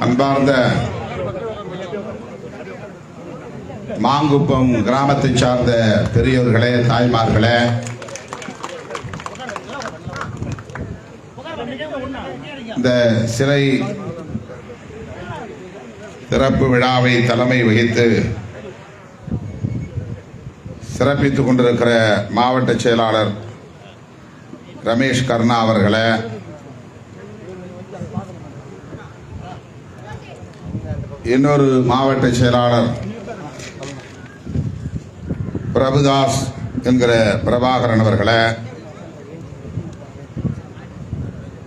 அன்பார்ந்த மாங்குப்பம் கிராமத்தை சார்ந்த பெரியோர்களே தாய்மார்களே. இந்த சிலை திறப்பு விழாவை தலைமை வகித்து சிறப்பித்துக் கொண்டிருக்கிற மாவட்ட செயலாளர் ரமேஷ் கர்ணா அவர்களே இன்னொரு மாவட்ட செயலாளர் பிரபுதாஸ் என்கிற பிரபாகரன் அவர்களை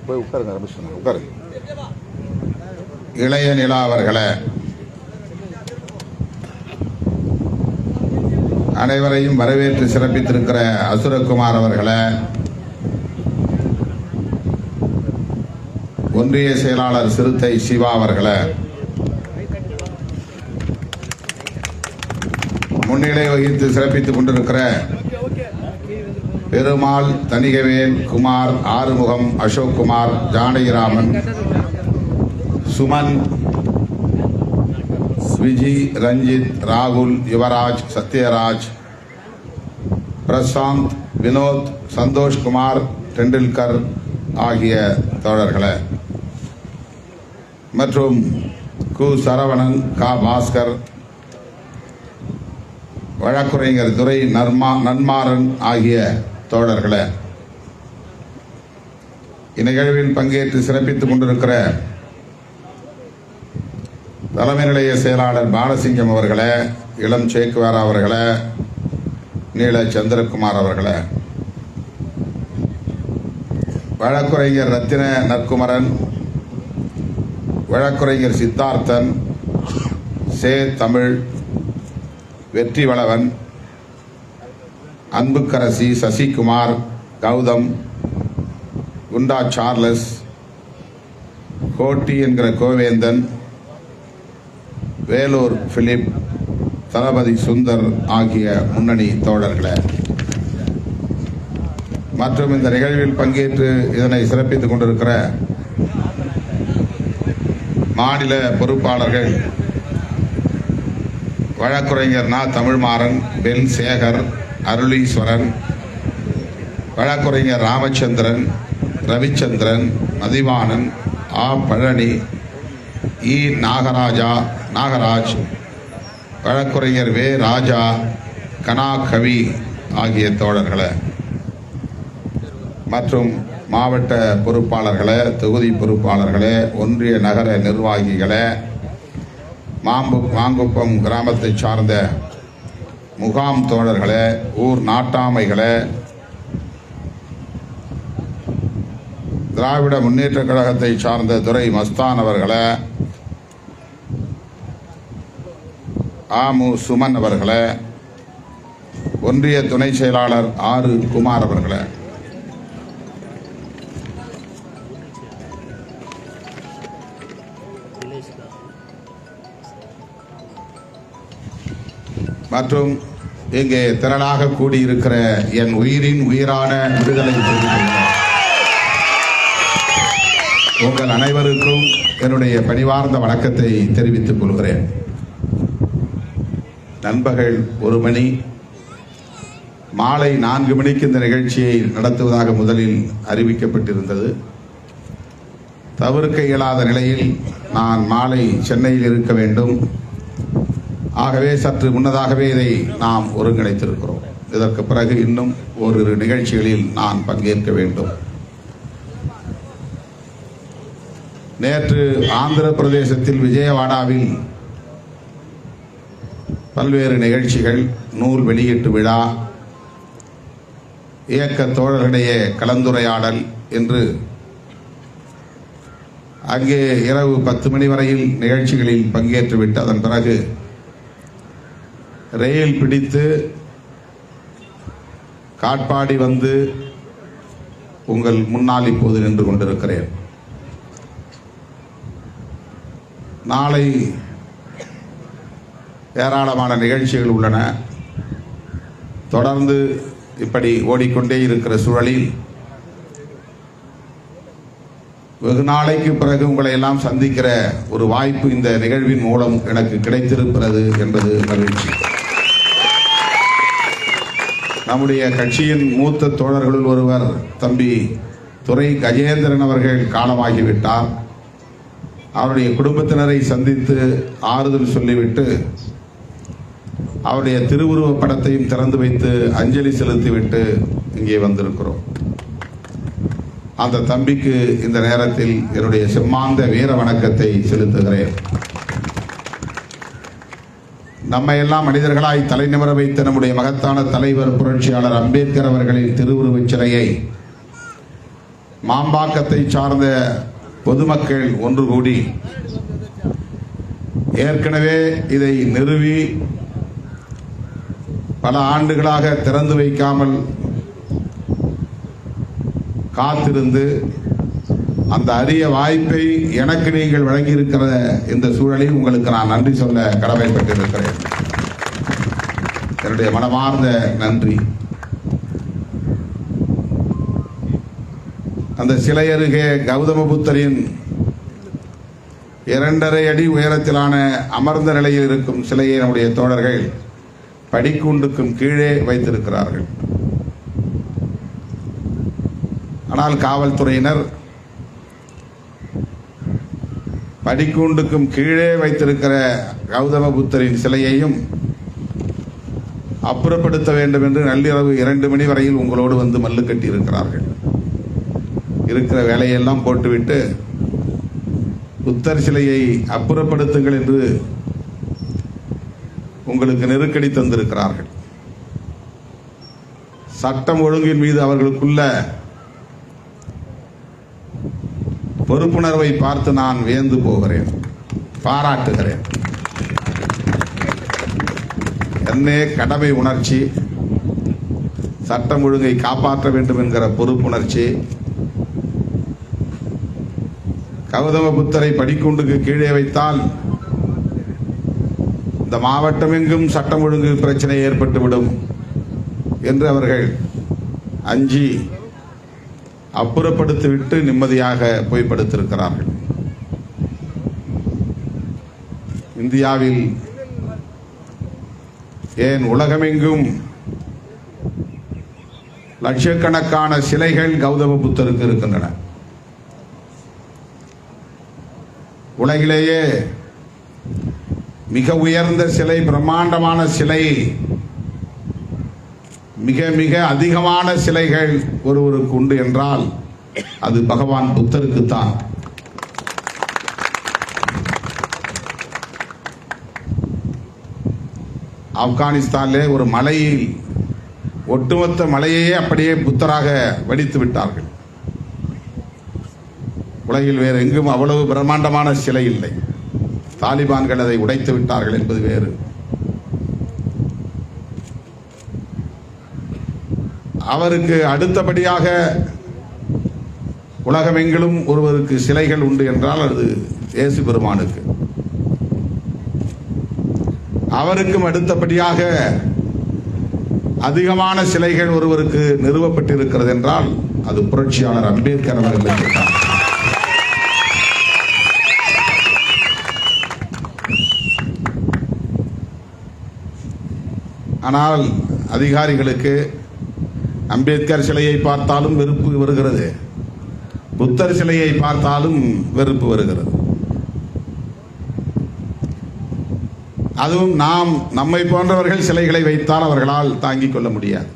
போய் உட்காருங்க உட்காருங்க. இளைய நிலா அவர்களை அனைவரையும் வரவேற்று சிறப்பித்திருக்கிற அசுரகுமார் அவர்களை ஒன்றிய செயலாளர் சிறுத்தை சிவா அவர்களை முன்னிலை வகித்து சிறப்பித்துக் கொண்டிருக்கிற பெருமாள் தணிகவேல் குமார் ஆறுமுகம் அசோக்குமார் ஜானகிராமன் சுமன் விஜி ரஞ்சித் ராகுல் யுவராஜ் சத்யராஜ் பிரசாந்த் வினோத் சந்தோஷ்குமார் டெண்டுல்கர் ஆகிய தோழர்களை. மற்றும் கு சரவணன் கா பாஸ்கர் வழக்குரைஞர் துறை நர்மா நன்மாறன் ஆகிய தோழர்களே இந்நிகழ்வில் பங்கேற்று சிறப்பித்துக் கொண்டிருக்கிற தலைமை நிலைய செயலாளர் பாலசிங்கம் அவர்களே இளம் சேக்குவார் அவர்களே நீல சந்திரகுமார் அவர்களே வழக்குரைஞர் ரத்தின நற்குமரன் வழக்குரைஞர் சித்தார்த்தன் சே தமிழ் வெற்றி வளவன் அன்புக்கரசி சசிகுமார் கௌதம் குண்டா சார்லஸ் கோட்டி என்கிற கோவேந்தன் வேலூர் பிலிப் தளபதி சுந்தர் ஆகிய முன்னணி தோழர்களே. மற்றும் இந்த நிகழ்வில் பங்கேற்று இதனை சிறப்பித்துக் கொண்டிருக்கிற மாநில பொறுப்பாளர்கள் வழக்குரைஞர் நா. தமிழ்மாறன் பெல் சேகர் அருளீஸ்வரன் வழக்குரைஞர் ராமச்சந்திரன் ரவிச்சந்திரன் மதிவாணன் ஆ. பழனி இ. நாகராஜா நாகராஜ் வழக்குரைஞர் வே. ராஜா கனா கவி ஆகிய தோழர்களை. மற்றும் மாவட்ட பொறுப்பாளர்களை தொகுதி பொறுப்பாளர்களே ஒன்றிய நகர நிர்வாகிகளே மாம்பு மாங்குப்பம் கிராமத்தை சார்ந்த முகாம் தோழர்களே ஊர் நாட்டாமைகளே திராவிட முன்னேற்ற கழகத்தை சார்ந்த துறை மஸ்தான் அவர்களே ஆமு சுமன் அவர்களே ஒன்றிய துணை செயலாளர் ஆறு குமார் அவர்களே. மற்றும் இங்கே திரளாக கூடியிருக்கிற என் உயிரின் உயிரான விடுதலை உங்கள் அனைவருக்கும் என்னுடைய பணிவார்ந்த வணக்கத்தை தெரிவித்துக் கொள்கிறேன். நண்பகல் ஒரு மணி. மாலை நான்கு மணிக்கு இந்த நிகழ்ச்சியை நடத்துவதாக முதலில் அறிவிக்கப்பட்டிருந்தது. தவிர்க்க இயலாத நிலையில் நான் மாலை சென்னையில் இருக்க வேண்டும். ஆகவே சற்று முன்னதாகவே இதை நாம் ஒருங்கிணைத்திருக்கிறோம். இதற்கு பிறகு இன்னும் ஓரிரு நிகழ்ச்சிகளில் நான் பங்கேற்க வேண்டும். நேற்று ஆந்திர பிரதேசத்தில் விஜயவாடாவில் பல்வேறு நிகழ்ச்சிகள் நூல் வெளியீட்டு விழா இயக்க தோழர்களிடையே கலந்துரையாடல் என்று அங்கே இரவு பத்து மணி வரையில் நிகழ்ச்சிகளில் பங்கேற்றுவிட்டு அதன் பிறகு ரயில் பிடித்து காட்பாடி வந்து உங்கள் முன்னால் இப்போது நின்று கொண்டிருக்கிறேன். நாளை ஏராளமான நிகழ்ச்சிகள் உள்ளன. தொடர்ந்து இப்படி ஓடிக்கொண்டே இருக்கிற சூழலில் வெகு நாளைக்கு பிறகு உங்களை எல்லாம் சந்திக்கிற ஒரு வாய்ப்பு இந்த நிகழ்வின் மூலம் எனக்கு கிடைத்திருக்கிறது என்பது மகிழ்ச்சி. நம்முடைய கட்சியின் மூத்த தோழர்களுள் ஒருவர் தம்பி துறை கஜேந்திரன் அவர்கள் காலமாகிவிட்டார். அவருடைய குடும்பத்தினரை சந்தித்து ஆறுதல் சொல்லிவிட்டு அவருடைய திருவுருவ படத்தையும் திறந்து வைத்து அஞ்சலி செலுத்திவிட்டு இங்கே வந்திருக்கிறோம். அந்த தம்பிக்கு இந்த நேரத்தில் என்னுடைய செம்மாந்த வீர வணக்கத்தை செலுத்துகிறேன். நம்மை எல்லாம் மனிதர்களாய் தலைநிமிர வைத்த நம்முடைய மகத்தான தலைவர் புரட்சியாளர் அம்பேத்கர் அவர்களின் திருவுருவச் சிலையை மாம்பாக்கத்தை சார்ந்த பொதுமக்கள் ஒன்று கூடி ஏற்கனவே இதை நிறுவி பல ஆண்டுகளாக திறந்து வைக்காமல் காத்திருந்து அந்த அரிய வாய்ப்பை எனக்கு நீங்கள் வழங்கியிருக்கிற இந்த சூழலில் உங்களுக்கு நான் நன்றி சொல்ல கடமைப்பட்டிருக்கிறேன். என்னுடைய மனமார்ந்த நன்றி. அந்த சிலை அருகே கௌதம புத்தரின் இரண்டரை அடி உயரத்திலான அமர்ந்த நிலையில் இருக்கும் சிலையை நம்முடைய தோழர்கள் படிக்கூண்டுக்கும் கீழே வைத்திருக்கிறார்கள். ஆனால் காவல்துறையினர் படிக்கூண்டுக்கும் கீழே வைத்திருக்கிற கௌதம புத்தரின் சிலையையும் அப்புறப்படுத்த வேண்டும் என்று நள்ளிரவு இரண்டு மணி வரையில் உங்களோடு வந்து மல்லு கட்டி இருக்கிறார்கள் இருக்கிற வேலையெல்லாம் போட்டுவிட்டு புத்தர் சிலையை அப்புறப்படுத்துங்கள் என்று உங்களுக்கு நெருக்கடி தந்திருக்கிறார்கள். சட்டம் ஒழுங்கின் மீது அவர்களுக்குள்ள பொறுப்புணர்வை பார்த்து நான் வியந்து போகிறேன். பாராட்டுகிறேன். என்னே கடமை உணர்ச்சி. சட்டம் ஒழுங்கை காப்பாற்ற வேண்டும் என்கிற பொறுப்புணர்ச்சி. கௌதம புத்தரை படிக்குண்டுக்கு கீழே வைத்தால் இந்த மாவட்டம் எங்கும் சட்டம் ஒழுங்கு பிரச்சனை ஏற்பட்டுவிடும் என்று அவர்கள் அஞ்சி அப்புறப்படுத்திவிட்டு நிம்மதியாக போய் படுத்திருக்கிறார்கள் இந்தியாவில் ஏன் உலகமெங்கும் லட்சக்கணக்கான சிலைகள் கௌதம புத்தருக்கு இருக்கின்றன? உலகிலேயே மிக உயர்ந்த சிலை பிரம்மாண்டமான சிலை மிக மிக அதிகமான சிலைகள் ஒருவருக்கு உண்டு என்றால் அது பகவான் புத்தருக்குத்தான். ஆப்கானிஸ்தானிலே ஒரு மலையில் ஒட்டுமொத்த மலையையே அப்படியே புத்தராக வடித்து விட்டார்கள். உலகில் வேறு எங்கும் அவ்வளவு பிரம்மாண்டமான சிலை இல்லை. தாலிபான்கள் அதை உடைத்து விட்டார்கள் என்பது வேறு. அவருக்கு அடுத்தபடியாக உலகமெங்கிலும் ஒருவருக்கு சிலைகள் உண்டு என்றால் அது இயேசு பெருமானுக்கு. அவருக்கும் அடுத்தபடியாக அதிகமான சிலைகள் ஒருவருக்கு நிறுவப்பட்டிருக்கிறது என்றால் அது புரட்சியாளர் அம்பேத்கர் அவர்களுக்கு ஆனால் அதிகாரிகளுக்கு அம்பேத்கர் சிலையை பார்த்தாலும் வெறுப்பு வருகிறது. புத்தர் சிலையை பார்த்தாலும் வெறுப்பு வருகிறது. அதுவும் நாம் நம்மை போன்றவர்கள் சிலைகளை வைத்தால் அவர்களால் தாங்கிக் கொள்ள முடியாது.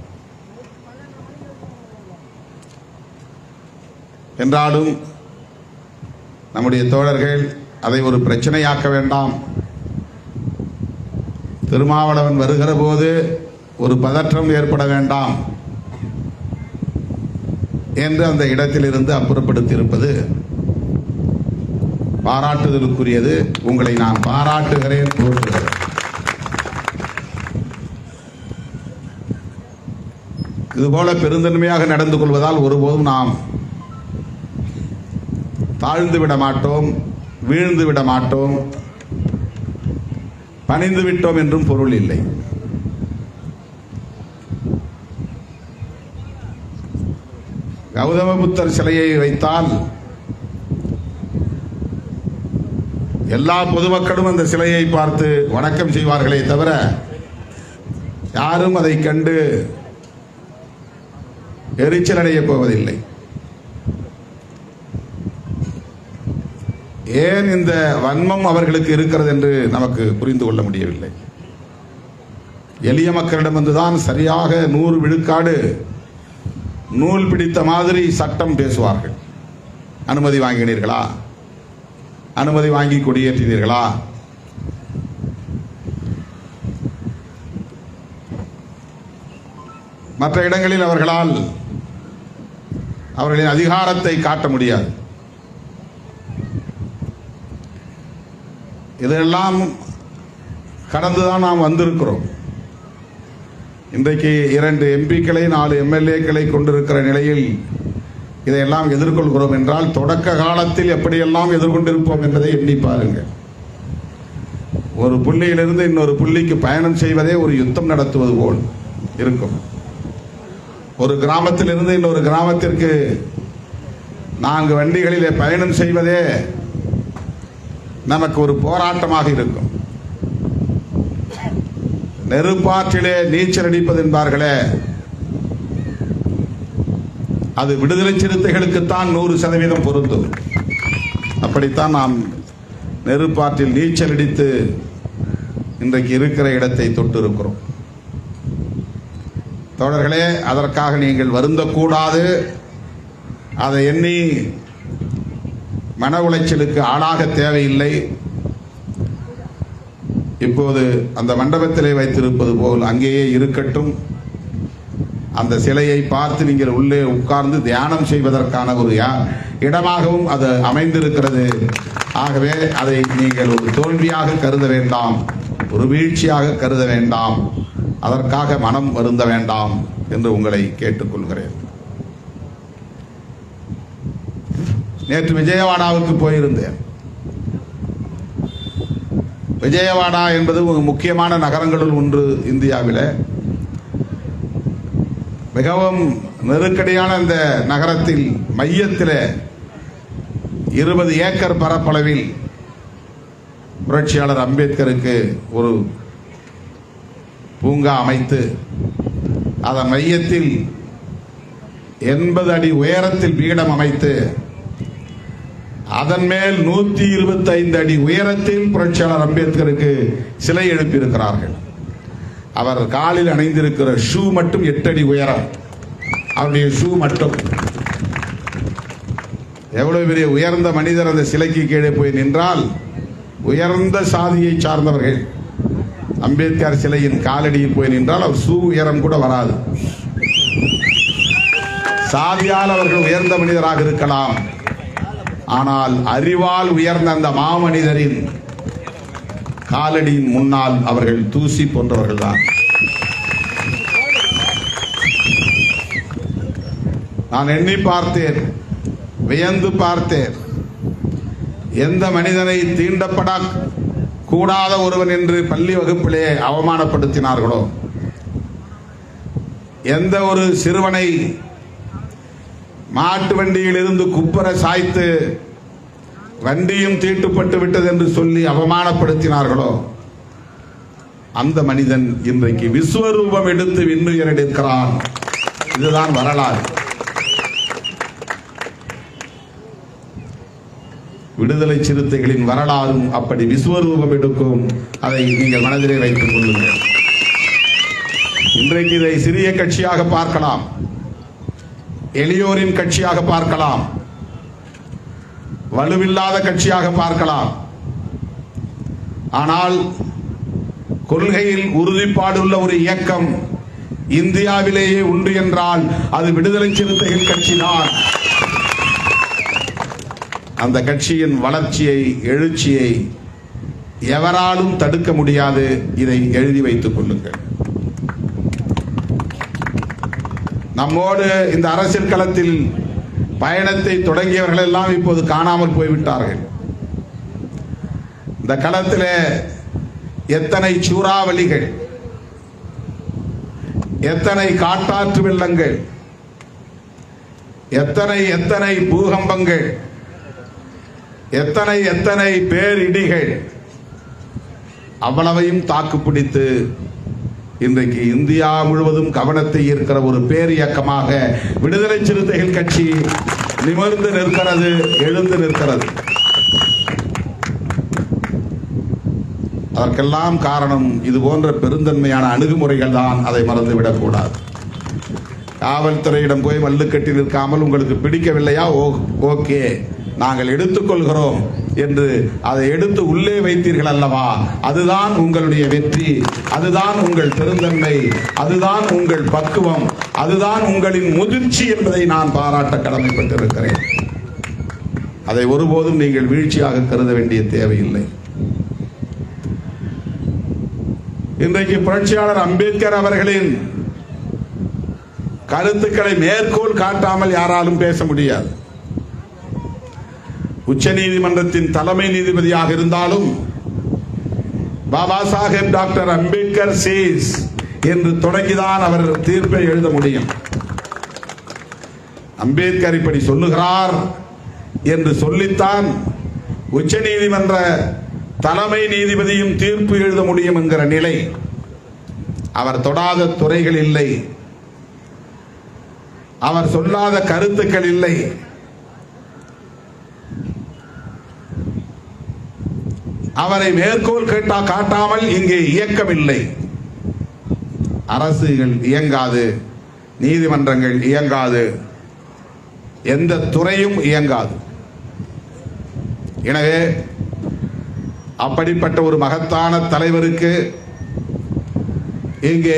என்றாலும் நம்முடைய தோழர்கள் அதை ஒரு பிரச்சனையாக்க வேண்டாம். திருமாவளவன் வருகிற போது ஒரு பதற்றம் ஏற்பட வேண்டாம். என்று அந்த இடத்திலிருந்து அப்புறப்படுத்தியிருப்பது பாராட்டுதலுக்குரியது. உங்களை நான் பாராட்டுகிறேன் போற்றுகிறேன். இதுபோல பெருந்தன்மையாக நடந்து கொள்வதால் ஒருபோதும் நாம் தாழ்ந்து விட மாட்டோம் வீழ்ந்து விட மாட்டோம் பணிந்து விட்டோம் என்றும் பொருள் இல்லை. கௌதம புத்தர் சிலையை வைத்தால் எல்லா பொதுமக்களும் அந்த சிலையை பார்த்து வணக்கம் செய்வார்களே தவிர யாரும் அதை கண்டு எரிச்சல் அடையப் போவதில்லை. ஏன் இந்த வன்மம் அவர்களுக்கு இருக்கிறது என்று நமக்கு புரிந்து கொள்ள முடியவில்லை. எளிய மக்களிடம் வந்துதான் சரியாக நூறு விழுக்காடு நூல் பிடித்த மாதிரி சட்டம் பேசுவார்கள். அனுமதி வாங்கினீர்களா? அனுமதி வாங்கி கொடியேற்றினீர்களா? மற்ற இடங்களில் அவர்களால் அவர்களின் அதிகாரத்தை காட்ட முடியாது. இதெல்லாம் கடந்துதான் நாம் வந்திருக்கிறோம். இன்றைக்கு இரண்டு எம்பிக்களை நாலு எம்எல்ஏக்களை கொண்டிருக்கிற நிலையில் இதையெல்லாம் எதிர்கொள்கிறோம் என்றால் தொடக்க காலத்தில் எப்படியெல்லாம் எதிர்கொண்டிருப்போம் என்பதை எண்ணி பாருங்கள். ஒரு புள்ளியிலிருந்து இன்னொரு புள்ளிக்கு பயணம் செய்வதே ஒரு யுத்தம் நடத்துவது போல் இருக்கும். ஒரு கிராமத்திலிருந்து இன்னொரு கிராமத்திற்கு நான்கு வண்டிகளிலே பயணம் செய்வதே நமக்கு ஒரு போராட்டமாக இருக்கும். நெருப்பாற்றிலே நீச்சல் அடிப்பது என்பார்களே அது விடுதலை சிறுத்தைகளுக்குத்தான் நூறு சதவீதம் பொருந்தும். அப்படித்தான் நாம் நெருப்பாற்றில் நீச்சல் அடித்து இன்றைக்கு இருக்கிற இடத்தை தொட்டு இருக்கிறோம் தோழர்களே அதற்காக நீங்கள் வருந்தக்கூடாது. அதை எண்ணி மன உளைச்சலுக்கு ஆளாக தேவையில்லை. இப்போது அந்த மண்டபத்திலே வைத்திருப்பது போல் அங்கேயே இருக்கட்டும். அந்த சிலையை பார்த்து நீங்கள் உள்ளே உட்கார்ந்து தியானம் செய்வதற்கான ஒரு இடமாகவும் அது அமைந்திருக்கிறது. ஆகவே அதை நீங்கள் ஒரு தோல்வியாக கருத வேண்டாம். ஒரு வீழ்ச்சியாக கருத வேண்டாம். அதற்காக மனம் வருந்த வேண்டாம் என்று உங்களை கேட்டுக்கொள்கிறேன். நேற்று விஜயவாடாவுக்கு போயிருந்தேன். விஜயவாடா என்பது முக்கியமான நகரங்களுள் ஒன்று இந்தியாவில். மிகவும் நெருக்கடியான இந்த நகரத்தில் மையத்தில் இருபது ஏக்கர் பரப்பளவில் புரட்சியாளர் அம்பேத்கருக்கு ஒரு பூங்கா அமைத்து அதன் மையத்தில் எண்பது அடி உயரத்தில் பீடம் அமைத்து அதன் மேல் நூத்தி இருபத்தி ஐந்து அடி உயரத்தில் புரட்சியாளர் அம்பேத்கருக்கு சிலை எழுப்பியிருக்கிறார்கள். அவர் காலில் அணிந்திருக்கிற ஷூ மட்டும் எட்டு அடி உயரம். அவருடைய ஷூ மட்டும். எவ்வளவு பெரிய உயர்ந்த மனிதர் அந்த சிலைக்கு கீழே போய் நின்றால் உயர்ந்த சாதியை சார்ந்தவர்கள். அம்பேத்கர் சிலையின் காலடியில் போய் நின்றால் அவர் ஷூ உயரம் கூட வராது. சாதியால் அவர்கள் உயர்ந்த மனிதராக இருக்கலாம். ஆனால் அறிவால் உயர்ந்த அந்த மாமனிதரின் காலடியின் முன்னால் அவர்கள் தூசி போன்றவர்கள் தான் நான் எண்ணி பார்த்தேன் வியந்து பார்த்தேன். எந்த மனிதனை தீண்டப்பட கூடாத ஒருவன் என்று பள்ளி வகுப்பிலே அவமானப்படுத்தினார்களோ? எந்த ஒரு சிறுவனை மாட்டு வண்டியில் இருந்து குப்பர சாய்த்து வண்டியும் தீட்டுப்பட்டு விட்டது என்று சொல்லி அவமானப்படுத்தினார்களோ அந்த மனிதன் இன்றைக்கு விஸ்வரூபம் எடுத்து விண்ணுயர் எடுக்கிறான் இதுதான் வரலாறு. விடுதலை சிறுத்தைகளின் வரலாறும் அப்படி விஸ்வரூபம் எடுக்கும். அதை நீங்கள் மனதிலே வைத்துக் கொள்ளுங்கள். இன்றைக்கு இதை சிறிய கட்சியாக பார்க்கலாம். எளியோரின் கட்சியாக பார்க்கலாம். வலுவில்லாத கட்சியாக பார்க்கலாம். ஆனால் கொள்கையில் உறுதிப்பாடுள்ள ஒரு இயக்கம் இந்தியாவிலேயே உண்டு என்றால் அது விடுதலை சிறுத்தைகள் கட்சிதான். அந்த கட்சியின் வளர்ச்சியை எழுச்சியை எவராலும் தடுக்க முடியாது. இதை எழுதி வைத்துக் கொள்ளுங்கள். நம்மோடு இந்த அரசியல் களத்தில் பயணத்தை தொடங்கியவர்கள் எல்லாம் இப்போது காணாமல் போய்விட்டார்கள். இந்த களத்தில் எத்தனை சூறாவளிகள் எத்தனை காட்டாற்று வெள்ளங்கள் எத்தனை எத்தனை பூகம்பங்கள் எத்தனை எத்தனை பேரிடிகள் அவ்வளவையும் தாக்கு பிடித்து இன்றைக்கு இந்தியா முழுவதும் கவனத்தை ஈர்க்கிற ஒரு பேர் இயக்கமாக விடுதலை சிறுத்தைகள் கட்சி நிமிர்ந்து நிற்கிறது எழுந்து நிற்கிறது. அதற்கெல்லாம் காரணம் இது போன்ற பெருந்தன்மையான அணுகுமுறைகள் தான் அதை மறந்துவிடக்கூடாது. காவல்துறையிடம் போய் மல்லுக்கட்டி நிற்காமல் உங்களுக்கு பிடிக்கவில்லையா? ஓ ஓகே. நாங்கள் எடுத்துக்கொள்கிறோம். என்று அதை எடுத்து உள்ளே வைத்தீர்கள் அல்லவா? அதுதான் உங்களுடைய வெற்றி. அதுதான் உங்கள் பெருந்தன்மை. அதுதான் உங்கள் பக்குவம். அதுதான் உங்களின் முதிர்ச்சி என்பதை நான் பாராட்ட கடமைப்பட்டிருக்கிறேன். அதை ஒருபோதும் நீங்கள் வீழ்ச்சியாக கருத வேண்டிய தேவையில்லை. இன்றைக்கு புரட்சியாளர் அம்பேத்கர் அவர்களின் கருத்துக்களை மேற்கோள் காட்டாமல் யாராலும் பேச முடியாது. உச்ச நீதிமன்றத்தின் தலைமை நீதிபதியாக இருந்தாலும் பாபா சாஹேப் டாக்டர் அம்பேத்கர் சேஸ் என்று தொடங்கிதான் அவர் தீர்ப்பை எழுத முடியும். அம்பேத்கர் இப்படி சொல்லுகிறார் என்று சொல்லித்தான் உச்ச நீதிமன்ற தலைமை நீதிபதியும் தீர்ப்பு எழுத முடியும் என்கிற நிலை. அவர் தொடாத துறைகள் இல்லை. அவர் சொல்லாத கருத்துக்கள் இல்லை. அவரை மேற்கோள் கேட்டா காட்டாமல் இங்கே இயக்கம் இல்லை அரசுகள் இயங்காது நீதிமன்றங்கள் இயங்காது எந்த துறையும் இயங்காது. எனவே அப்படிப்பட்ட ஒரு மகத்தான தலைவருக்கு இங்கே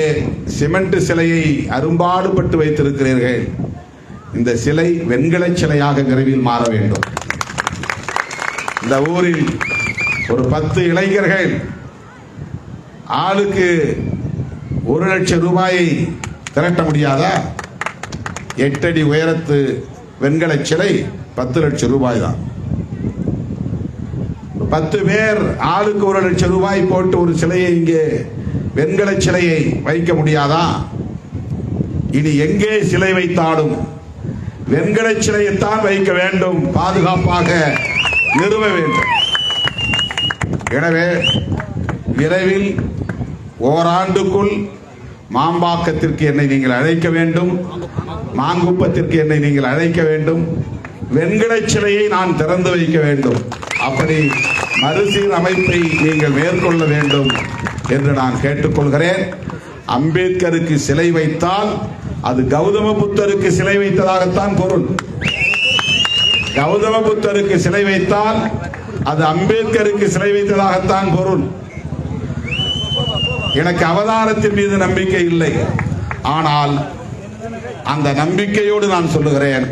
சிமெண்ட் சிலையை அரும்பாடுபட்டு வைத்திருக்கிறீர்கள். இந்த சிலை வெண்கல சிலையாக விரைவில் மாற வேண்டும். இந்த ஊரில் ஒரு பத்து இளைஞர்கள் ஆளுக்கு ஒரு லட்சம் ரூபாயை திரட்ட முடியாதா? எட்டடி உயரத்து வெண்கல சிலை பத்து லட்சம் ரூபாய் தான். பத்து பேர் ஆளுக்கு ஒரு லட்சம் ரூபாய் போட்டு ஒரு சிலையை இங்கே வெண்கல சிலையை வைக்க முடியாதா? இனி எங்கே சிலை வைத்தாலும் வெண்கல சிலையைத்தான் வைக்க வேண்டும் பாதுகாப்பாக நிறுவ வேண்டும். எனவே விரைவில் ஓராண்டுக்குள் மாம்பாக்கத்திற்கு என்னை நீங்கள் அழைக்க வேண்டும் மாங்குப்பத்திற்கு என்னை நீங்கள் அழைக்க வேண்டும் வெண்கல சிலையை நான் திறந்து வைக்க வேண்டும். அப்படி மறுசீரமைப்பை நீங்கள் மேற்கொள்ள வேண்டும் என்று நான் கேட்டுக்கொள்கிறேன். அம்பேத்கருக்கு சிலை வைத்தால் அது கௌதம புத்தருக்கு சிலை வைத்ததாகத்தான் பொருள். கௌதம புத்தருக்கு சிலை வைத்தால் அது அம்பேத்கருக்கு சிலை வைத்ததாகத்தான் பொருள். எனக்கு அவதாரத்தின் மீது நம்பிக்கை இல்லை. ஆனால் அந்த நம்பிக்கையோடு நான் சொல்லுகிறேன்.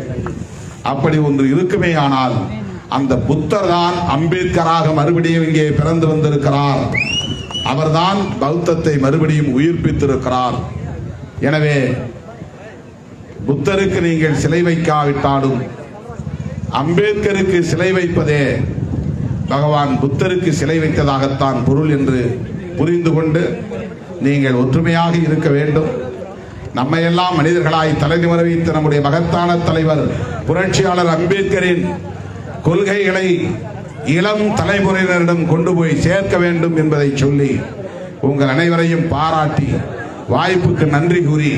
அப்படி ஒன்று இருக்குமே ஆனால் அந்த புத்தர் தான் அம்பேத்கராக மறுபடியும் இங்கே பிறந்து வந்திருக்கிறார். அவர்தான் பௌத்தத்தை மறுபடியும் உயிர்ப்பித்திருக்கிறார். எனவே புத்தருக்கு நீங்கள் சிலை வைக்காவிட்டாலும் அம்பேத்கருக்கு சிலை வைப்பதே பகவான் புத்தருக்கு சிலை வைத்ததாகத்தான் பொருள் என்று புரிந்து கொண்டு நீங்கள் ஒற்றுமையாக இருக்க வேண்டும். நம்மையெல்லாம் மனிதர்களாய் தலைநிமர வைத்த நம்முடைய மகத்தான தலைவர் புரட்சியாளர் அம்பேத்கரின் கொள்கைகளை இளம் தலைமுறையினரிடம் கொண்டு போய் சேர்க்க வேண்டும் என்பதை சொல்லி உங்கள் அனைவரையும் பாராட்டி வாய்ப்புக்கு நன்றி கூறி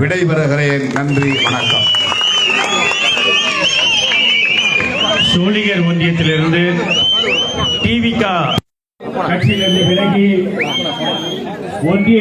விடைபெறுகிறேன். நன்றி வணக்கம். சோழிகர் ஒன்றியத்திலிருந்து டிவிகா கட்சியிலிருந்து விலகி ஒன்றிய